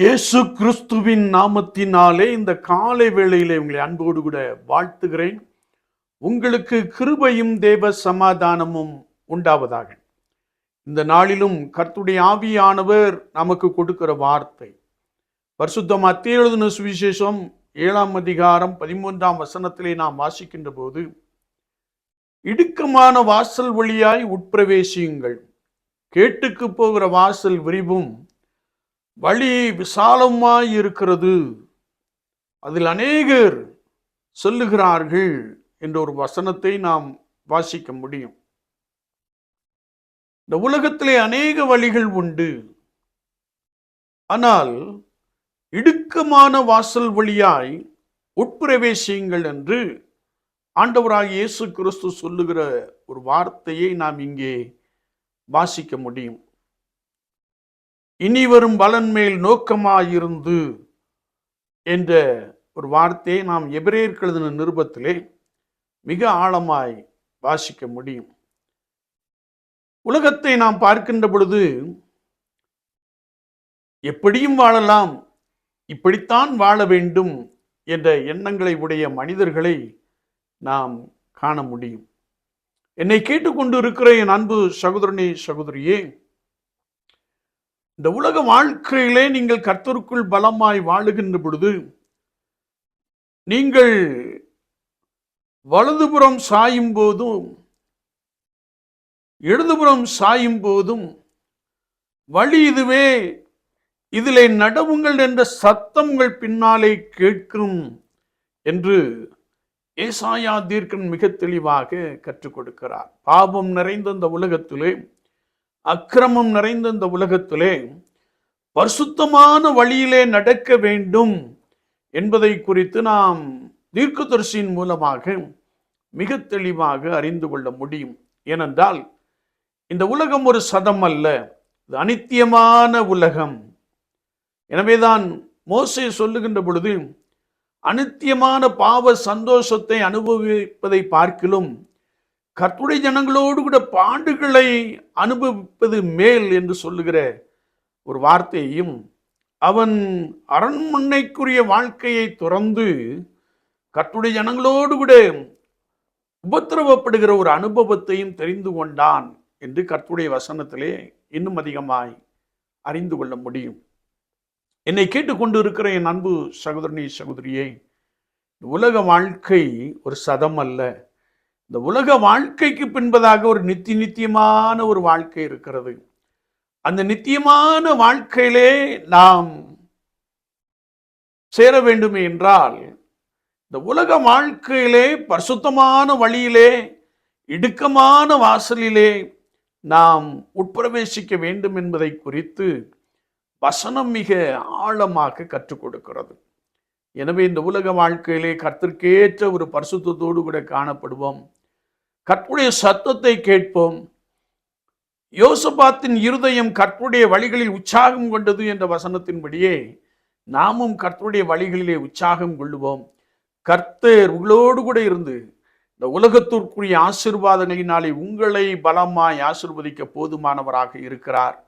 இயேசு கிறிஸ்துவின் நாமத்தினாலே இந்த காலை வேளையிலே உங்களை அன்போடு கூட வாழ்த்துகிறேன். உங்களுக்கு கிருபையும் தேவ சமாதானமும் உண்டாவதாக. இந்த நாளிலும் கர்த்துடைய ஆவியானவர் நமக்கு கொடுக்கிற வார்த்தை. பரிசுத்தம் அத்தியழுதின சுவிசேஷம் ஏழாம் அதிகாரம் பதிமூன்றாம் வசனத்திலே நாம் வாசிக்கின்ற போது இடுக்கமான வாசல் வழியாய் உட்பிரவேசியுங்கள். கேட்டுக்கு போகிற வாசல் விரிவும் வழி விசாலமாய் இருக்கிறது. அதில் அநேகர் சொல்லுகிறார்கள் என்ற ஒரு வசனத்தை நாம் வாசிக்க முடியும். இந்த உலகத்திலே அநேக வழிகள் உண்டு. ஆனால் இடுக்கமான வாசல் வழியாய் உட்பிரவேசியுங்கள் என்று ஆண்டவராக இயேசு கிறிஸ்து சொல்லுகிற ஒரு வார்த்தையை நாம் இங்கே வாசிக்க முடியும். இனி வரும் பலன் மேல் நோக்கமாயிருந்து என்ற ஒரு வார்த்தையை நாம் எபிரேயருக்கு எழுதின நிருபத்திலே மிக ஆழமாய் வாசிக்க முடியும். உலகத்தை நாம் பார்க்கின்ற பொழுது எப்படியும் வாழலாம் இப்படித்தான் வாழ வேண்டும் என்ற எண்ணங்களை உடைய மனிதர்களை நாம் காண முடியும். என்னை கேட்டுக்கொண்டு இருக்கிற என் அன்பு சகோதரனே சகோதரியே இந்த உலக வாழ்க்கையிலே நீங்கள் கர்த்தருக்குள் பலமாய் வாழுகின்ற பொழுது நீங்கள் வலதுபுறம் சாயும் போதும் இடதுபுறம் சாயும் போதும் வழி இதுவே இதிலே நடவுங்கள் என்ற சத்தம் உங்கள் பின்னாலே கேட்கும் என்று ஏசாயா தீர்க்கன் மிக தெளிவாக கற்றுக் கொடுக்கிறார். பாவம் நிறைந்த இந்த உலகத்திலே அக்கிரமம் நிறைந்த இந்த உலகத்திலே பரிசுத்தமான வழியிலே நடக்க வேண்டும் என்பதை குறித்து நாம் தீர்க்கதரிசியின் மூலமாக மிக தெளிவாக அறிந்து கொள்ள முடியும். ஏனென்றால் இந்த உலகம் ஒரு சதம் அல்ல இது அனித்தியமான உலகம். எனவேதான் மோசை சொல்லுகின்ற பொழுது அனித்தியமான பாவ சந்தோஷத்தை அனுபவிப்பதை பார்க்கிலும் கர்த்துடைய ஜனங்களோடு கூட பாண்டுகளை அனுபவிப்பது மேல் என்று சொல்லுகிற ஒரு வார்த்தையையும் அவன் அரண்மனைக்குரிய வாழ்க்கையை துறந்து கர்த்துடைய ஜனங்களோடு கூட உபத்திரவப்படுகிற ஒரு அனுபவத்தையும் தெரிந்து கொண்டான் என்று கர்த்துடைய வசனத்திலே இன்னும் அதிகமாய் அறிந்து கொள்ள முடியும். என்னை கேட்டுக்கொண்டு இருக்கிற என் அன்பு சகோதரனி சகோதரியே உலக வாழ்க்கை ஒரு சதம் அல்ல. இந்த உலக வாழ்க்கைக்கு பின்பதாக ஒரு நித்திய நித்தியமான ஒரு வாழ்க்கை இருக்கிறது. அந்த நித்தியமான வாழ்க்கையிலே நாம் சேர வேண்டுமே என்றால் இந்த உலக வாழ்க்கையிலே பரிசுத்தமான வழியிலே இடுக்கமான வாசலிலே நாம் உட்பிரவேசிக்க வேண்டும் என்பதை குறித்து வசனம் மிக ஆழமாக கற்றுக் கொடுக்கிறது. எனவே இந்த உலக வாழ்க்கையிலே கர்த்தர்க்கேற்ற ஒரு பரிசுத்தோடு கூட காணப்படுவோம். கற்புடைய சத்தத்தை கேட்போம். யோசபாத்தின் இருதயம் கற்புடைய வழிகளில் உற்சாகம் கொண்டது என்ற வசனத்தின்படியே நாமும் கர்த்தருடைய வழிகளிலே உற்சாகம் கொள்ளுவோம். கர்த்தர் உங்களோடு கூட இருந்து இந்த உலகத்திற்குரிய ஆசிர்வாதங்களினாலே உங்களை பலமாய் ஆசிர்வதிக்க போதுமானவராக இருக்கிறார்.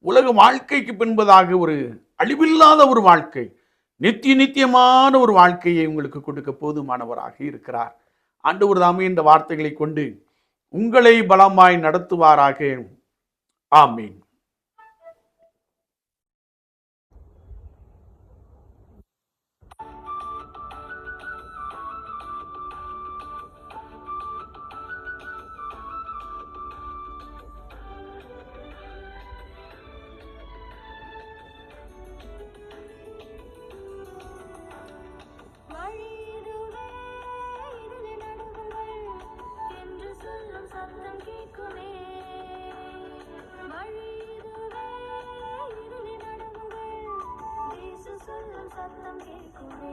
உலக வாழ்க்கைக்கு பின்பதாக ஒரு அழிவில்லாத ஒரு வாழ்க்கை நித்திய நித்தியமான ஒரு வாழ்க்கையை உங்களுக்கு கொடுக்க போதுமானவராக இருக்கிறார். ஆண்டவர் தாமே இந்த வார்த்தைகளை கொண்டு உங்களை பலமாய் நடத்துவாராக. ஆமீன். சொல்லும் சத்தம் கேட்குமே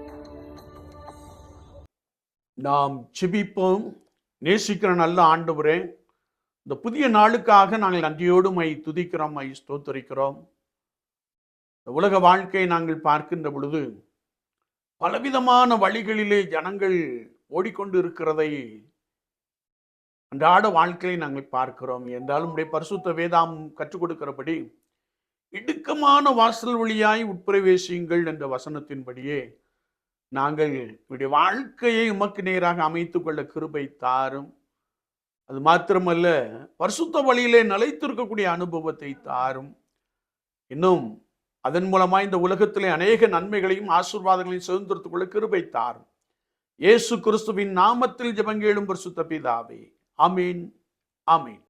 நாம் சிபிப்போம். நேசிக்கிற நல்ல ஆண்டவரே இந்த புதிய நாளுக்காக நாங்கள் நன்றியோடு மை துதிக்கிறோம் மை ஸ்தோத்தரிக்கிறோம். இந்த உலக வாழ்க்கையை நாங்கள் பார்க்கின்ற பொழுது பலவிதமான வழிகளிலே ஜனங்கள் ஓடிக்கொண்டு இருக்கிறதை அன்றாட வாழ்க்கையை நாங்கள் பார்க்கிறோம். என்றாலும் உடைய பரிசுத்த வேதாம் கற்றுக் கொடுக்கிறபடி இடுக்கமான வாசல் வழியாய் உட்பிரவேசியுங்கள் என்ற வசனத்தின்படியே நாங்கள் நம்முடைய வாழ்க்கையை உமக்கு நேராக அமைத்து கொள்ள கிருபை தாரும். அது மாத்திரமல்ல பரிசுத்த வழியிலே நிலைத்திருக்கக்கூடிய அனுபவத்தை தாரும். இன்னும் அதன் மூலமாக இந்த உலகத்திலே அநேக நன்மைகளையும் ஆசீர்வாதங்களையும் சுதந்திரத்துக் கொள்ள கிருபை தாரும். இயேசு கிறிஸ்துவின் நாமத்தில் ஜபங்கேளும் பரிசுத்த பிதாவே. ஆமீன் ஆமீன்.